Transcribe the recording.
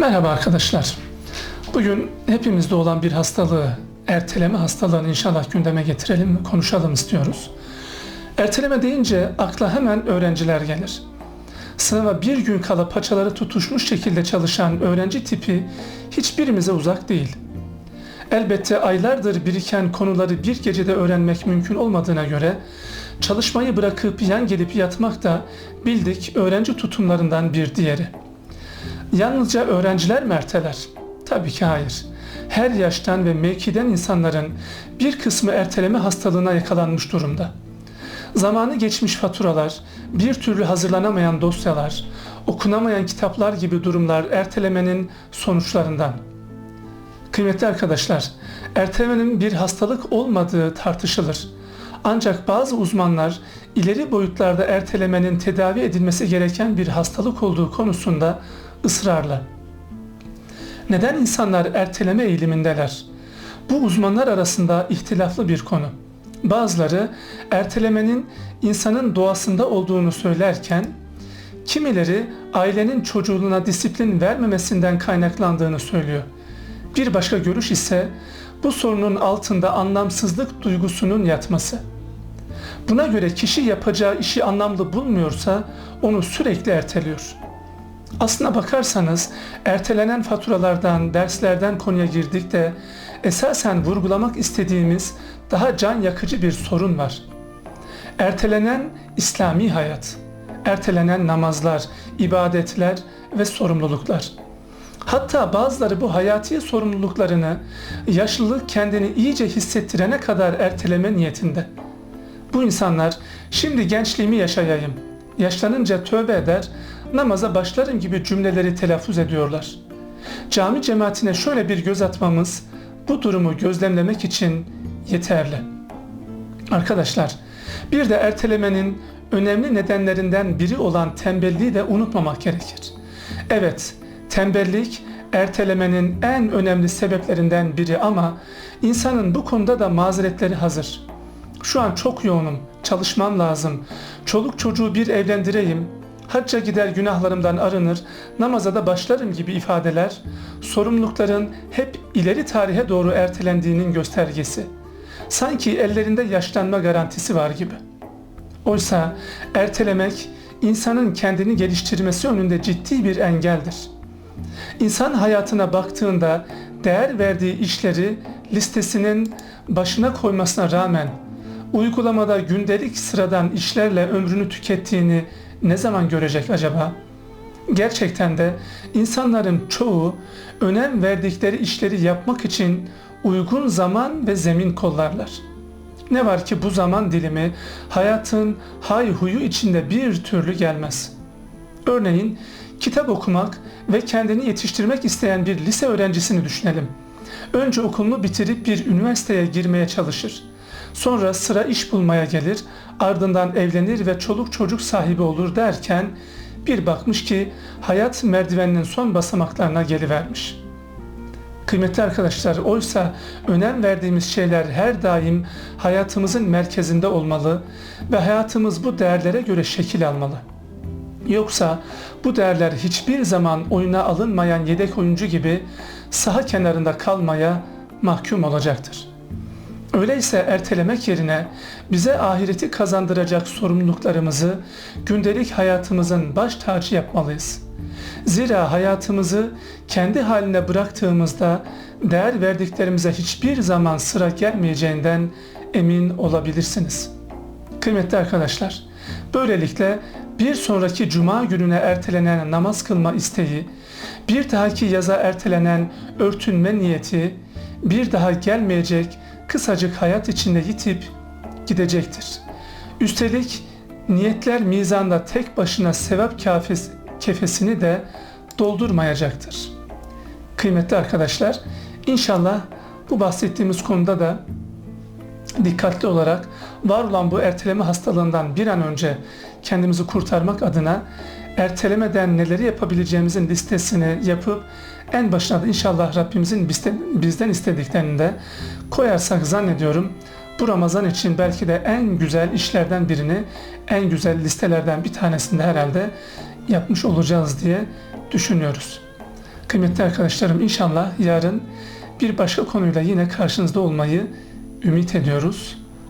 Merhaba arkadaşlar. Bugün hepimizde olan bir hastalığı, erteleme hastalığını inşallah gündeme getirelim konuşalım istiyoruz. Erteleme deyince akla hemen öğrenciler gelir. Sınava bir gün kala paçaları tutuşmuş şekilde çalışan öğrenci tipi hiçbirimize uzak değil. Elbette aylardır biriken konuları bir gecede öğrenmek mümkün olmadığına göre çalışmayı bırakıp yan gelip yatmak da bildik öğrenci tutumlarından bir diğeri. Yalnızca öğrenciler mi erteler? Tabii ki hayır. Her yaştan ve mevkiden insanların bir kısmı erteleme hastalığına yakalanmış durumda. Zamanı geçmiş faturalar, bir türlü hazırlanamayan dosyalar, okunamayan kitaplar gibi durumlar ertelemenin sonuçlarından. Kıymetli arkadaşlar, ertelemenin bir hastalık olmadığı tartışılır. Ancak bazı uzmanlar ileri boyutlarda ertelemenin tedavi edilmesi gereken bir hastalık olduğu konusunda ısrarla. Neden insanlar erteleme eğilimindeler? Bu uzmanlar arasında ihtilaflı bir konu. Bazıları ertelemenin insanın doğasında olduğunu söylerken, kimileri ailenin çocuğuna disiplin vermemesinden kaynaklandığını söylüyor. Bir başka görüş ise bu sorunun altında anlamsızlık duygusunun yatması. Buna göre kişi yapacağı işi anlamlı bulmuyorsa onu sürekli erteliyor. Aslına bakarsanız ertelenen faturalardan, derslerden konuya girdik de esasen vurgulamak istediğimiz daha can yakıcı bir sorun var. Ertelenen İslami hayat, ertelenen namazlar, ibadetler ve sorumluluklar. Hatta bazıları bu hayati sorumluluklarını yaşlılık kendini iyice hissettirene kadar erteleme niyetinde. Bu insanlar şimdi gençliğimi yaşayayım, yaşlanınca tövbe eder, namaza başlarım gibi cümleleri telaffuz ediyorlar. Cami cemaatine şöyle bir göz atmamız bu durumu gözlemlemek için yeterli. Arkadaşlar, bir de ertelemenin önemli nedenlerinden biri olan tembelliği de unutmamak gerekir. Evet, tembellik ertelemenin en önemli sebeplerinden biri ama insanın bu konuda da mazeretleri hazır. Şu an çok yoğunum, çalışmam lazım, çoluk çocuğu bir evlendireyim, hacca gider günahlarımdan arınır, namaza da başlarım gibi ifadeler, sorumlulukların hep ileri tarihe doğru ertelendiğinin göstergesi. Sanki ellerinde yaşlanma garantisi var gibi. Oysa ertelemek insanın kendini geliştirmesi önünde ciddi bir engeldir. İnsan hayatına baktığında değer verdiği işleri listesinin başına koymasına rağmen uygulamada gündelik sıradan işlerle ömrünü tükettiğini ne zaman görecek acaba? Gerçekten de insanların çoğu önem verdikleri işleri yapmak için uygun zaman ve zemin kollarlar. Ne var ki bu zaman dilimi hayatın hay huyu içinde bir türlü gelmez. Örneğin kitap okumak ve kendini yetiştirmek isteyen bir lise öğrencisini düşünelim. Önce okulunu bitirip bir üniversiteye girmeye çalışır. Sonra sıra iş bulmaya gelir, ardından evlenir ve çoluk çocuk sahibi olur derken bir bakmış ki hayat merdiveninin son basamaklarına gelivermiş. Kıymetli arkadaşlar, oysa önem verdiğimiz şeyler her daim hayatımızın merkezinde olmalı ve hayatımız bu değerlere göre şekil almalı. Yoksa bu değerler hiçbir zaman oyuna alınmayan yedek oyuncu gibi saha kenarında kalmaya mahkum olacaktır. Öyleyse ertelemek yerine bize ahireti kazandıracak sorumluluklarımızı gündelik hayatımızın baş tacı yapmalıyız. Zira hayatımızı kendi haline bıraktığımızda değer verdiklerimize hiçbir zaman sıra gelmeyeceğinden emin olabilirsiniz. Kıymetli arkadaşlar, böylelikle bir sonraki cuma gününe ertelenen namaz kılma isteği, bir dahaki yaza ertelenen örtünme niyeti, bir daha gelmeyecek kısacık hayat içinde yitip gidecektir. Üstelik niyetler mizanda tek başına sevap kafes, kefesini de doldurmayacaktır. Kıymetli arkadaşlar, inşallah bu bahsettiğimiz konuda da dikkatli olarak var olan bu erteleme hastalığından bir an önce kendimizi kurtarmak adına ertelemeden neleri yapabileceğimizin listesini yapıp en başına da inşallah Rabbimizin bizden istediklerini de koyarsak zannediyorum bu Ramazan için belki de en güzel işlerden birini, en güzel listelerden bir tanesini de herhalde yapmış olacağız diye düşünüyoruz. Kıymetli arkadaşlarım inşallah yarın bir başka konuyla yine karşınızda olmayı ümit ediyoruz.